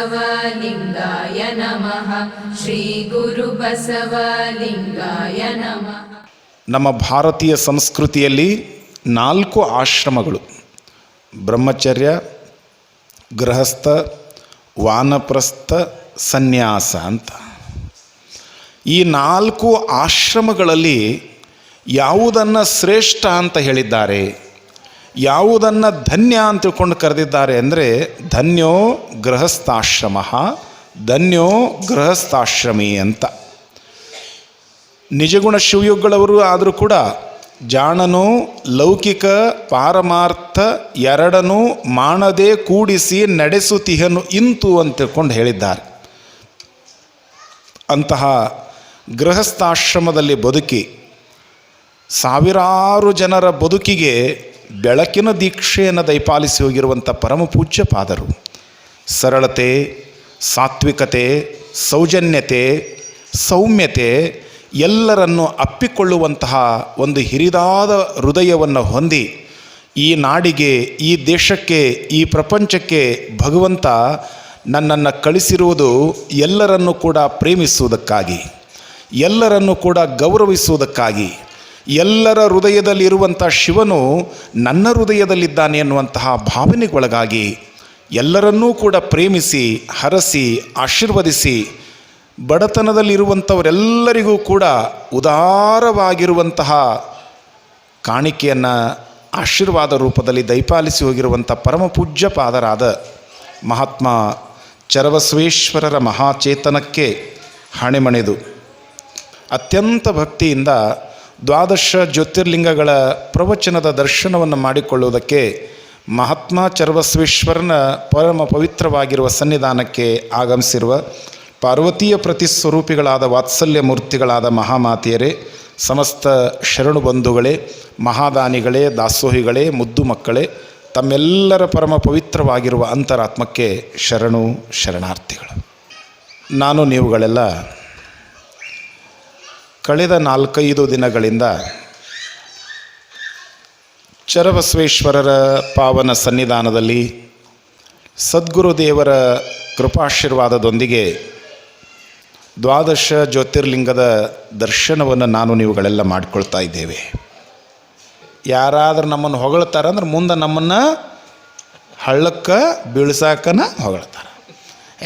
श्रीगुरुबसवलिङ्गाय नमः श्रीगुरुबसवलिङ्गाय नमः ನಮ್ಮ ಭಾರತೀಯ ಸಂಸ್ಕೃತಿಯಲ್ಲಿ ನಾಲ್ಕು ಆಶ್ರಮಗಳು ಬ್ರಹ್ಮಚರ್ಯ ಗೃಹಸ್ಥ ವಾನಪ್ರಸ್ಥ ಸನ್ಯಾಸ ಅಂತ ಈ ನಾಲ್ಕು ಆಶ್ರಮಗಳಲ್ಲಿ ಯಾವುದನ್ನು ಶ್ರೇಷ್ಠ ಅಂತ ಹೇಳಿದ್ದಾರೆ ಯಾವುದನ್ನು ಧನ್ಯ ಅಂತ ತಿಳ್ಕೊಂಡು ಕರೆದಿದ್ದಾರೆ ಅಂದರೆ ಧನ್ಯೋ ಗೃಹಸ್ಥಾಶ್ರಮ, ಧನ್ಯೋ ಗೃಹಸ್ಥಾಶ್ರಮಿ ಅಂತ. ನಿಜಗುಣ ಶಿವಯುಗಳವರು ಆದರೂ ಕೂಡ ಜಾಣನು ಲೌಕಿಕ ಪಾರಮಾರ್ಥ ಎರಡನ್ನೂ ಮಾಡದೆ ಕೂಡಿಸಿ ನಡೆಸುತ್ತಿಹನು ಇಂತು ಅಂತ ತಿಳ್ಕೊಂಡು ಹೇಳಿದ್ದಾರೆ. ಅಂತಹ ಗೃಹಸ್ಥಾಶ್ರಮದಲ್ಲಿ ಬದುಕಿ ಸಾವಿರಾರು ಜನರ ಬದುಕಿಗೆ ಬೆಳಕಿನ ದೀಕ್ಷೆಯನ್ನು ದಯಪಾಲಿಸಿ ಹೋಗಿರುವಂಥ ಪರಮ ಪೂಜ್ಯ ಪಾದರು. ಸರಳತೆ, ಸಾತ್ವಿಕತೆ, ಸೌಜನ್ಯತೆ, ಸೌಮ್ಯತೆ ಎಲ್ಲರನ್ನು ಅಪ್ಪಿಕೊಳ್ಳುವಂತಹ ಒಂದು ಹಿರಿದಾದ ಹೃದಯವನ್ನು ಹೊಂದಿ ಈ ನಾಡಿಗೆ, ಈ ದೇಶಕ್ಕೆ, ಈ ಪ್ರಪಂಚಕ್ಕೆ ಭಗವಂತ ನನ್ನನ್ನು ಕಳಿಸಿರುವುದು ಎಲ್ಲರನ್ನು ಕೂಡ ಪ್ರೇಮಿಸುವುದಕ್ಕಾಗಿ, ಎಲ್ಲರನ್ನು ಕೂಡ ಗೌರವಿಸುವುದಕ್ಕಾಗಿ ಎಲ್ಲರ ಹೃದಯದಲ್ಲಿರುವಂಥ ಶಿವನು ನನ್ನ ಹೃದಯದಲ್ಲಿದ್ದಾನೆ ಎನ್ನುವಂತಹ ಭಾವನೆಗೊಳಗಾಗಿ ಎಲ್ಲರನ್ನೂ ಕೂಡ ಪ್ರೇಮಿಸಿ, ಹರಸಿ, ಆಶೀರ್ವದಿಸಿ, ಬಡತನದಲ್ಲಿರುವಂಥವರೆಲ್ಲರಿಗೂ ಕೂಡ ಉದಾರವಾಗಿರುವಂತಹ ಕಾಣಿಕೆಯನ್ನು ಆಶೀರ್ವಾದ ರೂಪದಲ್ಲಿ ದಯಪಾಲಿಸಿ ಹೋಗಿರುವಂಥ ಪರಮ ಪೂಜ್ಯ ಪಾದರಾದ ಮಹಾತ್ಮ ಚರವಸ್ವೇಶ್ವರರ ಮಹಾಚೇತನಕ್ಕೆ ಹಣೆಮಣೆದು ಅತ್ಯಂತ ಭಕ್ತಿಯಿಂದ ದ್ವಾದಶ ಜ್ಯೋತಿರ್ಲಿಂಗಗಳ ಪ್ರವಚನದ ದರ್ಶನವನ್ನು ಮಾಡಿಕೊಳ್ಳುವುದಕ್ಕೆ ಮಹಾತ್ಮ ಚರ್ವಸ್ವೇಶ್ವರನ ಪರಮ ಪವಿತ್ರವಾಗಿರುವ ಸನ್ನಿಧಾನಕ್ಕೆ ಆಗಮಿಸಿರುವ ಪಾರ್ವತೀಯ ಪ್ರತಿಸ್ವರೂಪಿಗಳಾದ ವಾತ್ಸಲ್ಯ ಮೂರ್ತಿಗಳಾದ ಮಹಾಮಾತೆಯರೇ, ಸಮಸ್ತ ಶರಣು ಬಂಧುಗಳೇ, ಮಹಾದಾನಿಗಳೇ, ದಾಸೋಹಿಗಳೇ, ಮುದ್ದು ಮಕ್ಕಳೇ, ತಮ್ಮೆಲ್ಲರ ಪರಮ ಪವಿತ್ರವಾಗಿರುವ ಅಂತರಾತ್ಮಕ್ಕೆ ಶರಣು ಶರಣಾರ್ಥಿಗಳು. ನಾನು ನೀವುಗಳೆಲ್ಲ ಕಳೆದ ನಾಲ್ಕೈದು ದಿನಗಳಿಂದ ಚರಬಸವೇಶ್ವರರ ಪಾವನ ಸನ್ನಿಧಾನದಲ್ಲಿ ಸದ್ಗುರುದೇವರ ಕೃಪಾಶೀರ್ವಾದದೊಂದಿಗೆ ದ್ವಾದಶ ಜ್ಯೋತಿರ್ಲಿಂಗದ ದರ್ಶನವನ್ನು ನಾನು ನೀವುಗಳೆಲ್ಲ ಮಾಡಿಕೊಳ್ತಾ ಇದ್ದೇವೆ. ಯಾರಾದರೂ ನಮ್ಮನ್ನು ಹೊಗಳ್ತಾರಂದ್ರೆ ಮುಂದೆ ನಮ್ಮನ್ನು ಹಳ್ಳಕ್ಕೆ ಬೀಳ್ಸಾಕನ ಹೊಗಳ್ತಾರೆ.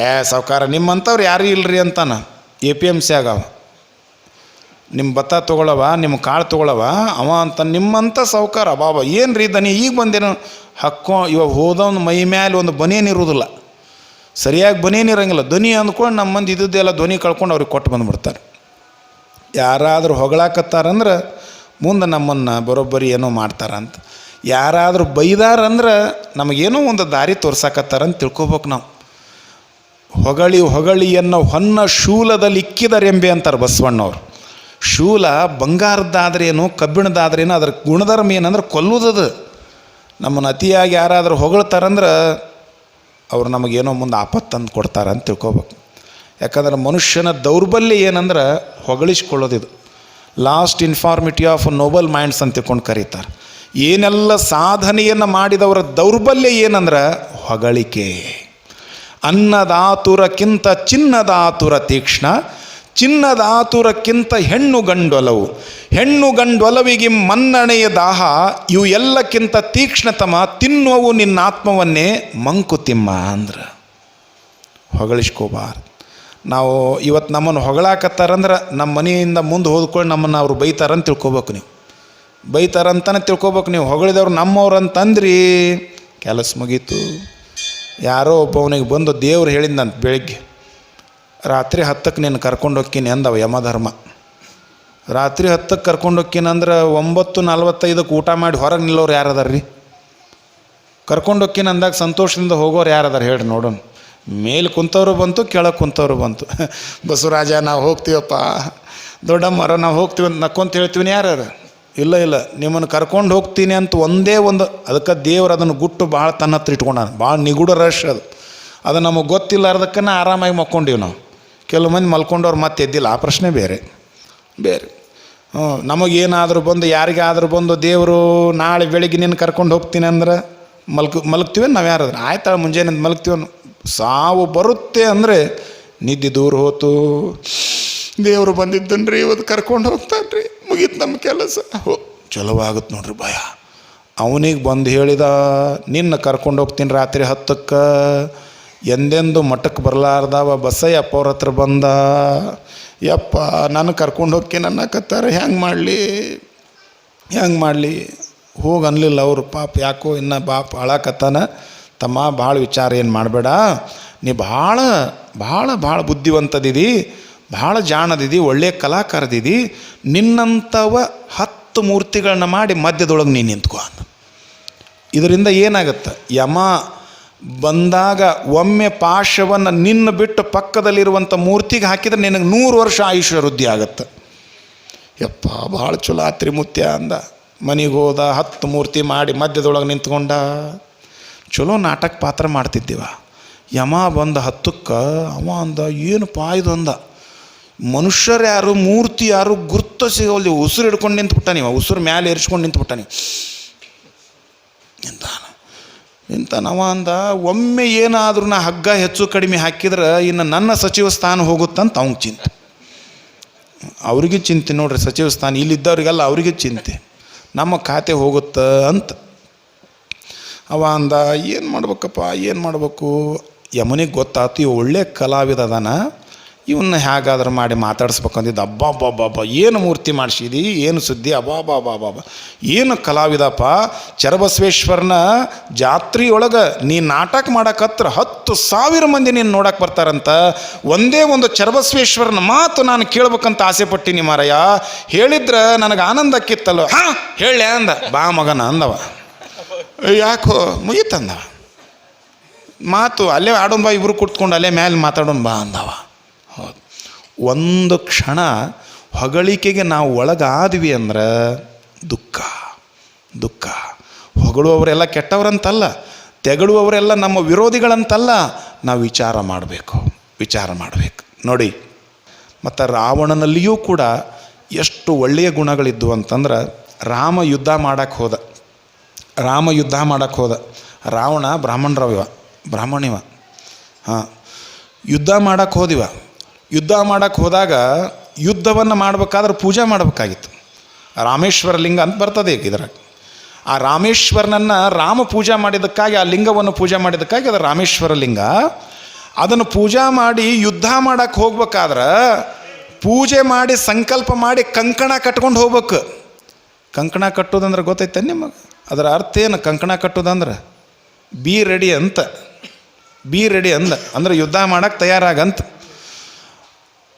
ಏ, ಸಾವುಕಾರ, ನಿಮ್ಮಂಥವ್ರು ಯಾರೂ ಇಲ್ಲರಿ ಅಂತಾನ? ಎ ಪಿ ಎಂ ಸಿ ಆಗವ. ನಿಮ್ಮ ಭತ್ತ ತೊಗೊಳವ ನಿಮ್ಮ ಕಾಳು ತೊಗೊಳವ, ಅವ ಅಂತ ನಿಮ್ಮಂಥ ಸಾವುಕಾರ. ಬಾಬಾ ಏನು ರೀ ದನಿ ಈಗ ಬಂದೇನು? ಹಕ್ಕೋ ಇವಾಗ ಹೋದವನು ಮೈ ಮೇಲೆ ಒಂದು ಬನೇನಿರುವುದಿಲ್ಲ ಸರಿಯಾಗಿ ಬನೇನಿರಂಗಿಲ್ಲ ಧ್ವನಿ ಅಂದ್ಕೊಂಡು ನಮ್ಮ ಮಂದಿ ಇದ್ದದ್ದೆಲ್ಲ ಧ್ವನಿ ಕಳ್ಕೊಂಡು ಅವ್ರಿಗೆ ಕೊಟ್ಟು ಬಂದುಬಿಡ್ತಾರೆ. ಯಾರಾದರೂ ಹೊಗಳಾಕತ್ತಾರಂದ್ರೆ ಮುಂದೆ ನಮ್ಮನ್ನು ಬರೋಬ್ಬರಿ ಏನೋ ಮಾಡ್ತಾರಂತ. ಯಾರಾದರೂ ಬೈದಾರಂದ್ರೆ ನಮಗೇನೋ ಒಂದು ದಾರಿ ತೋರ್ಸಾಕತ್ತಾರಂತ ತಿಳ್ಕೊಬೇಕು ನಾವು. ಹೊಗಳಿ ಹೊಗಳಿ ಅನ್ನೋ ಹೊನ್ನ ಶೂಲದಲ್ಲಿ ಇಕ್ಕಿದರೆಂಬೆ ಅಂತಾರೆ ಬಸವಣ್ಣವ್ರು. ಶೂಲ ಬಂಗಾರದ್ದಾದ್ರೇನು ಕಬ್ಬಿಣದಾದ್ರೇನು ಅದ್ರ ಗುಣಧರ್ಮ ಏನಂದ್ರೆ ಕೊಲ್ಲುವುದದು ನಮ್ಮನ್ನು ಅತಿಯಾಗಿ ಯಾರಾದರೂ ಹೊಗಳ್ತಾರಂದ್ರೆ ಅವ್ರು ನಮಗೇನೋ ಮುಂದೆ ಆಪತ್ತು ತಂದು ಕೊಡ್ತಾರೆ ಅಂತ ತಿಳ್ಕೊಬೇಕು. ಯಾಕಂದ್ರೆ ಮನುಷ್ಯನ ದೌರ್ಬಲ್ಯ ಏನಂದ್ರೆ ಹೊಗಳಿಸ್ಕೊಳ್ಳೋದಿದು. Last infirmity of noble minds ಅಂತ ತಿಳ್ಕೊಂಡು ಕರೀತಾರೆ. ಏನೆಲ್ಲ ಸಾಧನೆಯನ್ನು ಮಾಡಿದವರ ದೌರ್ಬಲ್ಯ ಏನಂದ್ರೆ ಹೊಗಳಿಕೆ. ಅನ್ನದಾತುರಕ್ಕಿಂತ ಚಿನ್ನದಾತುರ ತೀಕ್ಷ್ಣ ಚಿನ್ನದಾತುರಕ್ಕಿಂತ ಹೆಣ್ಣು ಗಂಡೊಲವು. ಹೆಣ್ಣು ಗಂಡೊಲವಿಗೆ ಮನ್ನಣೆಯ ದಾಹ, ಇವು ಎಲ್ಲಕ್ಕಿಂತ ತೀಕ್ಷ್ಣತಮ, ತಿನ್ನುವವು ನಿನ್ನ ಆತ್ಮವನ್ನೇ ಮಂಕುತಿಮ್ಮ ಅಂದ್ರೆ. ಹೊಗಳಿಸ್ಕೋಬಾರ್ದು. ನಾವು ಇವತ್ತು ನಮ್ಮನ್ನು ಹೊಗಳಾಕತ್ತಾರಂದ್ರೆ ನಮ್ಮ ಮನೆಯಿಂದ ಮುಂದೆ ಹೋದ್ಕೊಂಡು ನಮ್ಮನ್ನು ಅವರು ಬೈತಾರಂತ ತಿಳ್ಕೊಬೇಕು ನೀವು. ಬೈತಾರಂತನೇ ತಿಳ್ಕೊಬೇಕು ನೀವು. ಹೊಗಳಿದವ್ರು ನಮ್ಮವ್ರು ಅಂತಂದ್ರಿ ಕೆಲಸ ಮುಗೀತು. ಯಾರೋ ಒಬ್ಬವನಿಗೆ ಬಂದು ದೇವ್ರು ಹೇಳಿದ್ದಂತ ಬೆಳಿಗ್ಗೆ. ರಾತ್ರಿ ಹತ್ತಕ್ಕೆ ನೀನು ಕರ್ಕೊಂಡು ಹೋಗ್ತೀನಿ ಅಂದವ ಯಮಧರ್ಮ. ರಾತ್ರಿ ಹತ್ತಕ್ಕೆ ಕರ್ಕೊಂಡು ಹೋಕ್ಕೀನಿ ಅಂದ್ರೆ ಒಂಬತ್ತು ನಲ್ವತ್ತೈದಕ್ಕೆ ಊಟ ಮಾಡಿ ಹೊರಗೆ ನಿಲ್ಲೋರು ಯಾರದಾರ ರೀ ಕರ್ಕೊಂಡು ಅಂದಾಗ ಸಂತೋಷದಿಂದ ಹೋಗೋರು ಯಾರದಾರ ಹೇಳಿ ನೋಡೋಣ ಮೇಲೆ ಕುಂತವರು ಬಂತು, ಕೆಳಗೆ ಕುಂತವರು ಬಂತು. ಬಸವರಾಜ, ನಾವು ಹೋಗ್ತೀವಪ್ಪ. ದೊಡ್ಡಮ್ಮರ ನಾವು ಹೋಗ್ತೀವಿ ಅಂತ ನಕ್ಕೊಂತ ಹೇಳ್ತೀವಿ ಯಾರು ಇಲ್ಲ ಇಲ್ಲ. ನಿಮ್ಮನ್ನು ಕರ್ಕೊಂಡು ಹೋಗ್ತೀನಿ ಅಂತ ಒಂದೇ ಒಂದು, ಅದಕ್ಕೆ ದೇವ್ರು ಅದನ್ನು ಗುಟ್ಟು ಭಾಳ ತನ್ನ ಹತ್ರ ಇಟ್ಕೊಂಡು ಭಾಳ ನಿಗೂಢ ರಶ್ ಅದು. ಅದು ನಮಗೆ ಗೊತ್ತಿಲ್ಲಾರ್ದಕ್ಕನ ಆರಾಮಾಗಿ ಮಕ್ಕೊಂಡೀವಿ ನಾವು. ಕೆಲವು ಮಂದಿ ಮಲ್ಕೊಂಡವ್ರು ಮತ್ತೆ ಎದ್ದಿಲ್ಲ. ಆ ಪ್ರಶ್ನೆ ಬೇರೆ. ಬೇರೆ. ಹ್ಞೂ, ನಮಗೇನಾದರೂ ಬಂದು, ಯಾರಿಗಾದರೂ ಬಂದು, ದೇವರು ನಾಳೆ ಬೆಳಿಗ್ಗೆ ನಿನ್ನ ಕರ್ಕೊಂಡು ಹೋಗ್ತೀನಿ ಅಂದ್ರೆ ಮಲ್ಕ್ ಮಲಗ್ತೀವಿ ನಾವು ಯಾರಾದ್ರೆ. ಆಯ್ತಾ ಮುಂಜಾನೆ ಮಲಗ್ತೀವ ಸಾವು ಬರುತ್ತೆ ಅಂದರೆ ನಿದ್ದೆ ದೂರ ಹೋತು. ದೇವರು ಬಂದಿದ್ದನ್ರಿ ಇವತ್ತು ಕರ್ಕೊಂಡು ಹೋಗ್ತಾನ್ರಿ ಮುಗೀತು ನಮ್ಮ ಕೆಲಸ. ಹೋ, ಚಲೋ ಆಗುತ್ತೆ ನೋಡ್ರಿ ಭಯ. ಅವನಿಗೆ ಬಂದು ಹೇಳಿದ, ನಿನ್ನ ಕರ್ಕೊಂಡು ಹೋಗ್ತೀನಿ ರಾತ್ರಿ ಹತ್ತಕ್ಕೆ. ಎಂದೆಂದು ಮಠಕ್ಕೆ ಬರಲಾರ್ದವ ಬಸಯ್ಯಪ್ಪ ಅವ್ರ ಹತ್ರ ಬಂದ, ಯಪ್ಪ, ನಾನು ಕರ್ಕೊಂಡು ಹೋಗ್ತೀನಿ ಅನ್ನಕತ್ತಾರೆ ಹೆಂಗೆ ಮಾಡಲಿ? ಹೆಂಗೆ ಮಾಡಲಿ? ಹೋಗಿ ಅನ್ಲಿಲ್ಲ ಅವರು. ಪಾಪ ಯಾಕೋ ಇನ್ನು ಬಾಪ ಅಳಕತ್ತಾನ ತಮ್ಮ ಭಾಳ ವಿಚಾರ ಏನು ಮಾಡಬೇಡ. ನೀ ಭಾಳ ಭಾಳ ಭಾಳ ಬುದ್ಧಿವಂತದಿದಿ. ಭಾಳ ಜಾಣದಿದಿ. ಒಳ್ಳೆಯ ಕಲಾಕಾರದಿದಿ. ನಿನ್ನಂಥವ ಹತ್ತು ಮೂರ್ತಿಗಳನ್ನ ಮಾಡಿ ಮಧ್ಯದೊಳಗೆ ನೀನು ನಿಂತ್ಕೋ ಇದರಿಂದ ಏನಾಗುತ್ತೆ? ಯಮ ಬಂದಾಗ ಒಮ್ಮೆ ಪಾಶವನ್ನು ನಿನ್ನ ಬಿಟ್ಟು ಪಕ್ಕದಲ್ಲಿರುವಂಥ ಮೂರ್ತಿಗೆ ಹಾಕಿದ್ರೆ ನಿನಗೆ ನೂರು ವರ್ಷ ಆಯುಷ್ಯ ವೃದ್ಧಿ ಆಗುತ್ತೆ. ಯಪ್ಪ, ಭಾಳ ಚಲೋ ತ್ರಿಮುತ್ಯ ಅಂದ. ಮನೆಗೆ ಹೋದ ಹತ್ತು ಮೂರ್ತಿ ಮಾಡಿ ಮಧ್ಯದೊಳಗೆ ನಿಂತ್ಕೊಂಡ. ಚಲೋ ನಾಟಕ ಪಾತ್ರ ಮಾಡ್ತಿದ್ದೀವ. ಯಮ ಬಂದ ಹತ್ತಕ್ಕೆ, ಅವ ಅಂದ ಏನು ಪಾಯ್ದು ಅಂದ. ಮನುಷ್ಯರು ಯಾರು, ಮೂರ್ತಿ ಯಾರು ಗುರ್ತ ಸಿಗೋಲ್ದು, ಉಸಿರು ಹಿಡ್ಕೊಂಡು ನಿಂತ್ಬಿಟ್ಟ ನೀವು. ಉಸಿರು ಮ್ಯಾಲೆ ಏರಿಸ್ಕೊಂಡು ನಿಂತ್ಬಿಟ್ಟ ನೀವು. ನಿಂತಾನ ನಿಂತಾನವ ಅಂದ, ಒಮ್ಮೆ ಏನಾದರೂ ನಾ ಹಗ್ಗ ಹೆಚ್ಚು ಕಡಿಮೆ ಹಾಕಿದ್ರೆ ಇನ್ನು ನನ್ನ ಸಚಿವ ಸ್ಥಾನ ಹೋಗುತ್ತಂತ ಅವ್ನಿಗೆ ಚಿಂತೆ. ಅವ್ರಿಗೆ ಚಿಂತೆ ನೋಡ್ರಿ, ಸಚಿವ ಸ್ಥಾನ ಇಲ್ಲಿದ್ದವ್ರಿಗೆಲ್ಲ ಅವ್ರಿಗೆ ಚಿಂತೆ. ನಮ್ಮ ಖಾತೆ ಹೋಗುತ್ತೆ ಅಂತ. ಅವ ಅಂದ, ಏನು ಮಾಡ್ಬೇಕಪ್ಪ, ಏನು ಮಾಡಬೇಕು? ಯಮನಿಗೆ ಗೊತ್ತಾಯ್ತು ಇವ ಒಳ್ಳೆ ಕಲಾವಿದ ಅದಾನ. ಇವನ್ನ ಹೇಗಾದ್ರೂ ಮಾಡಿ ಮಾತಾಡಿಸ್ಬೇಕಂದಿದ್ದು ಅಬ್ಬಾ ಏನು ಮೂರ್ತಿ ಮಾಡಿಸಿದಿ, ಏನು ಸುದ್ದಿ ಅಬ್ಬಾ ಏನು ಕಲಾವಿದಪ್ಪ, ಚರಬಸವೇಶ್ವರನ ಜಾತ್ರೆಯೊಳಗೆ ನೀ ನಾಟಕ ಮಾಡಕತ್ರ ಹತ್ತು ಸಾವಿರ ಮಂದಿ ನೀನು ನೋಡಕ್ಕೆ ಬರ್ತಾರಂತ, ಒಂದೇ ಒಂದು ಚರಬಸವೇಶ್ವರನ ಮಾತು ನಾನು ಕೇಳ್ಬೇಕಂತ ಆಸೆ ಪಟ್ಟಿನಿ ಮಾರಯ್ಯ. ಹೇಳಿದ್ರೆ ನನಗೆ ಆನಂದ ಆಕ್ಕಿತ್ತಲ್ಲ ಹಾಂ ಹೇಳ ಅಂದ. ಬಾ ಮಗನ ಅಂದವ. ಯಾಕೋ ಮುಗೀತಂದವ ಮಾತು ಅಲ್ಲೇ ಆಡೋಣ ಬಾ, ಇಬ್ರು ಕುತ್ಕೊಂಡು ಅಲ್ಲೇ ಮ್ಯಾಲೆ ಮಾತಾಡೋಣ ಬಾ ಅಂದವ. ಒಂದು ಕ್ಷಣ ಹೊಗಳಿಕೆಗೆ ನಾವು ಒಳಗಾದ್ವಿ ಅಂದ್ರೆ ದುಃಖ ದುಃಖ. ಹೊಗಳುವವರೆಲ್ಲ ಕೆಟ್ಟವರಂತಲ್ಲ, ತೆಗಳುವವರೆಲ್ಲ ನಮ್ಮ ವಿರೋಧಿಗಳಂತಲ್ಲ, ನಾವು ವಿಚಾರ ಮಾಡಬೇಕು ವಿಚಾರ ಮಾಡಬೇಕು. ನೋಡಿ, ಮತ್ತು ರಾವಣನಲ್ಲಿಯೂ ಕೂಡ ಎಷ್ಟು ಒಳ್ಳೆಯ ಗುಣಗಳಿದ್ವು ಅಂತಂದ್ರೆ ರಾಮ ಯುದ್ಧ ಮಾಡಕ್ಕೆ ಹೋದ, ರಾಮ ಯುದ್ಧ ಮಾಡಕ್ಕೆ ಹೋದ. ರಾವಣ ಬ್ರಾಹ್ಮಣರವ ಬ್ರಾಹ್ಮಣಿವ. ಹಾಂ, ಯುದ್ಧ ಮಾಡಕ್ಕೆ ಹೋದಿವ. ಯುದ್ಧ ಮಾಡಕ್ಕೆ ಹೋದಾಗ ಯುದ್ಧವನ್ನು ಮಾಡ್ಬೇಕಾದ್ರೆ ಪೂಜೆ ಮಾಡಬೇಕಾಗಿತ್ತು. ರಾಮೇಶ್ವರ ಲಿಂಗ ಅಂತ ಬರ್ತದೆ ಈಗ ಇದ್ರಾಗ. ಆ ರಾಮೇಶ್ವರನನ್ನು ರಾಮ ಪೂಜೆ ಮಾಡಿದ್ದಕ್ಕಾಗಿ, ಆ ಲಿಂಗವನ್ನು ಪೂಜೆ ಮಾಡಿದ್ದಕ್ಕಾಗಿ ಅದು ರಾಮೇಶ್ವರ ಲಿಂಗ. ಅದನ್ನು ಪೂಜಾ ಮಾಡಿ ಯುದ್ಧ ಮಾಡಕ್ಕೆ ಹೋಗ್ಬೇಕಾದ್ರೆ ಪೂಜೆ ಮಾಡಿ ಸಂಕಲ್ಪ ಮಾಡಿ ಕಂಕಣ ಕಟ್ಕೊಂಡು ಹೋಗ್ಬೇಕು. ಕಂಕಣ ಕಟ್ಟೋದಂದ್ರೆ ಗೊತ್ತೈತೆ ನಿಮಗೆ? ಅದರ ಅರ್ಥ ಏನು ಕಂಕಣ ಕಟ್ಟೋದಂದ್ರೆ? ಬಿ ರೆಡಿ ಅಂತ. ಬಿ ರೆಡಿ ಅಂದ. ಅಂದ್ರೆ ಯುದ್ಧ ಮಾಡಕ್ಕೆ ತಯಾರಾಗಂತ.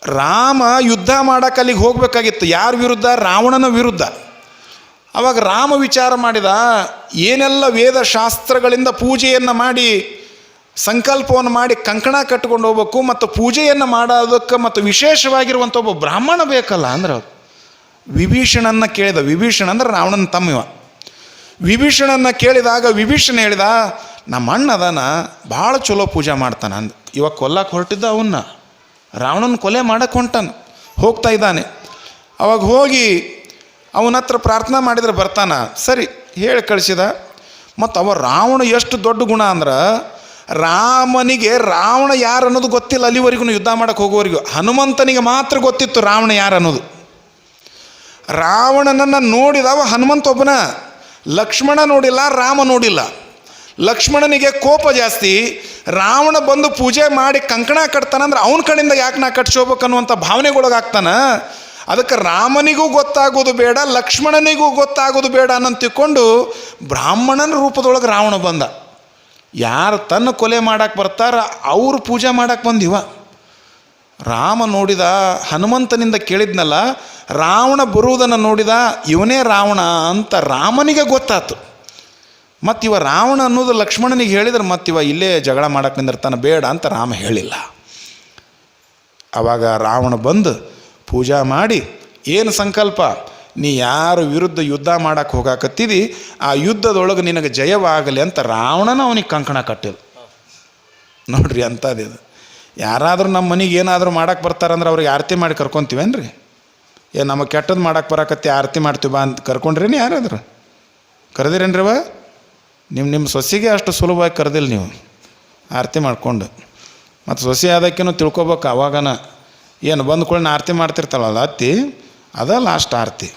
ರಾಮ ಯುದ್ಧ ಮಾಡಕ್ಕೆ ಅಲ್ಲಿಗೆ ಹೋಗಬೇಕಾಗಿತ್ತು. ಯಾರ ವಿರುದ್ಧ? ರಾವಣನ ವಿರುದ್ಧ. ಅವಾಗ ರಾಮ ವಿಚಾರ ಮಾಡಿದ, ಏನೆಲ್ಲ ವೇದ ಶಾಸ್ತ್ರಗಳಿಂದ ಪೂಜೆಯನ್ನು ಮಾಡಿ, ಸಂಕಲ್ಪವನ್ನು ಮಾಡಿ ಕಂಕಣ ಕಟ್ಕೊಂಡು ಹೋಗ್ಬೇಕು ಮತ್ತು ಪೂಜೆಯನ್ನು ಮಾಡೋದಕ್ಕೆ ಮತ್ತು ವಿಶೇಷವಾಗಿರುವಂಥ ಒಬ್ಬ ಬ್ರಾಹ್ಮಣ ಬೇಕಲ್ಲ ಅಂದ್ರೆ ವಿಭೀಷಣನ್ನ ಕೇಳಿದ. ವಿಭೀಷಣ ಅಂದ್ರೆ ರಾವಣನ ತಮ್ಮ ಇವ. ವಿಭೀಷಣನ್ನ ಕೇಳಿದಾಗ ವಿಭೀಷಣ ಹೇಳಿದ ನಮ್ಮ ಅಣ್ಣ ಭಾಳ ಚಲೋ ಪೂಜೆ ಮಾಡ್ತಾನ ಅಂದ. ಇವಾಗ ಕೊಲ್ಲಕ್ಕೆ ಹೊರಟಿದ್ದ ಅವನ್ನ. ರಾವಣನ ಕೊಲೆ ಮಾಡಕ್ಕೆ ಹೊಂಟನು. ಹೋಗ್ತಾ ಇದ್ದಾನೆ. ಅವಾಗ ಹೋಗಿ ಅವನ ಹತ್ರ ಪ್ರಾರ್ಥನೆ ಮಾಡಿದರೆ ಬರ್ತಾನ. ಸರಿ, ಹೇಳಿ ಕಳಿಸಿದ. ಮತ್ತು ಅವ ರಾವಣ ಎಷ್ಟು ದೊಡ್ಡ ಗುಣ ಅಂದ್ರೆ, ರಾಮನಿಗೆ ರಾವಣ ಯಾರು ಅನ್ನೋದು ಗೊತ್ತಿಲ್ಲ ಅಲ್ಲಿವರೆಗೂ ಯುದ್ಧ ಮಾಡಕ್ಕೆ ಹೋಗುವವರೆಗೂ. ಹನುಮಂತನಿಗೆ ಮಾತ್ರ ಗೊತ್ತಿತ್ತು ರಾವಣ ಯಾರು ಅನ್ನೋದು. ರಾವಣನನ್ನು ನೋಡಿದವ ಹನುಮಂತ ಒಬ್ಬನ ಲಕ್ಷ್ಮಣ ನೋಡಿಲ್ಲ, ರಾಮ ನೋಡಿಲ್ಲ. ಲಕ್ಷ್ಮಣನಿಗೆ ಕೋಪ ಜಾಸ್ತಿ, ರಾವಣ ಬಂದು ಪೂಜೆ ಮಾಡಿ ಕಂಕಣ ಕಟ್ತಾನಂದ್ರೆ ಅವನ ಕಡೆಯಿಂದ ಯಾಕೆ ನಾ ಕಟ್ಸೋಬೇಕು ಅನ್ನುವಂಥ ಭಾವನೆಗೊಳಗಾಗ್ತಾನ? ಅದಕ್ಕೆ ರಾಮನಿಗೂ ಗೊತ್ತಾಗೋದು ಬೇಡ, ಲಕ್ಷ್ಮಣನಿಗೂ ಗೊತ್ತಾಗೋದು ಬೇಡ ಅನ್ನಂತಿಕೊಂಡು ಬ್ರಾಹ್ಮಣನ ರೂಪದೊಳಗೆ ರಾವಣ ಬಂದ. ಯಾರು ತನ್ನ ಕೊಲೆ ಮಾಡಕ್ಕೆ ಬರ್ತಾರ, ಅವರು ಪೂಜೆ ಮಾಡಕ್ಕೆ ಬಂದಿವ. ರಾಮ ನೋಡಿದ, ಹನುಮಂತನಿಂದ ಕೇಳಿದ್ನಲ್ಲ, ರಾವಣ ಬರುವುದನ್ನು ನೋಡಿದ, ಇವನೇ ರಾವಣ ಅಂತ ರಾಮನಿಗೆ ಗೊತ್ತಾತು. ಮತ್ತಿವ ರಾವಣ ಅನ್ನೋದು ಲಕ್ಷ್ಮಣನಿಗೆ ಹೇಳಿದ್ರೆ ಮತ್ತಿವ ಇಲ್ಲೇ ಜಗಳ ಮಾಡಕ್ಕೆ ನಿಂದಿರ್ತಾನೆ, ಬೇಡ ಅಂತ ರಾಮ ಹೇಳಿಲ್ಲ. ಆವಾಗ ರಾವಣ ಬಂದು ಪೂಜಾ ಮಾಡಿ, ಏನು ಸಂಕಲ್ಪ? ನೀ ಯಾರ ವಿರುದ್ಧ ಯುದ್ಧ ಮಾಡಕ್ಕೆ ಹೋಗಾಕತ್ತಿದಿ, ಆ ಯುದ್ಧದೊಳಗೆ ನಿನಗೆ ಜಯವಾಗಲಿ ಅಂತ ರಾವಣನ ಅವನಿಗೆ ಕಂಕಣ ಕಟ್ಟಿಲ್ಲ ನೋಡ್ರಿ ಅಂಥದ್ದಿದು ಯಾರಾದರೂ ನಮ್ಮ ಮನೆಗೆ ಏನಾದರೂ ಮಾಡಕ್ಕೆ ಬರ್ತಾರಂದ್ರೆ ಅವ್ರಿಗೆ ಆರತಿ ಮಾಡಿ ಕರ್ಕೊತೀವೇನ್ರಿ? ಏ, ನಮಗೆ ಕೆಟ್ಟದ್ದು ಮಾಡಕ್ಕೆ ಬರಕತ್ತಿ, ಆರತಿ ಮಾಡ್ತೀವಿ ಬಾ ಅಂತ ಕರ್ಕೊಂಡ್ರೇನು ಯಾರಾದ್ರು? ಕರೆದಿರೇನ್ರಿವ ನಿಮ್ಮ ನಿಮ್ಮ ಸೊಸೆಗೆ ಅಷ್ಟು ಸುಲಭವಾಗಿ ಕರೆದಿಲ್ಲ ನೀವು. ಆರತಿ ಮಾಡಿಕೊಂಡು. ಮತ್ತು ಸೊಸೆ ಆದಕ್ಕೇನು ತಿಳ್ಕೊಬೇಕು ಅವಾಗನ. ಏನು ಬಂದ ಕೂಡ ಆರತಿ ಮಾಡ್ತಿರ್ತಾಳಲ್ಲ ಅತ್ತಿ? ಅದ ಲಾಸ್ಟ್ ಆರತಿ.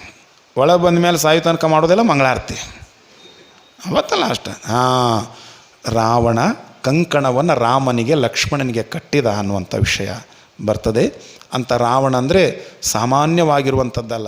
ಒಳಗೆ ಬಂದ ಮೇಲೆ ಸಾಯು ತನಕ ಮಾಡೋದಿಲ್ಲ ಮಂಗಳಾರತಿ. ಅವತ್ತ ಲಾಸ್ಟ್ ಹಾಂ, ರಾವಣ ಕಂಕಣವನ್ನು ರಾಮನಿಗೆ ಲಕ್ಷ್ಮಣನಿಗೆ ಕಟ್ಟಿದ ಅನ್ನುವಂಥ ವಿಷಯ ಬರ್ತದೆ. ಅಂತ ರಾವಣ ಅಂದರೆ ಸಾಮಾನ್ಯವಾಗಿರುವಂಥದ್ದಲ್ಲ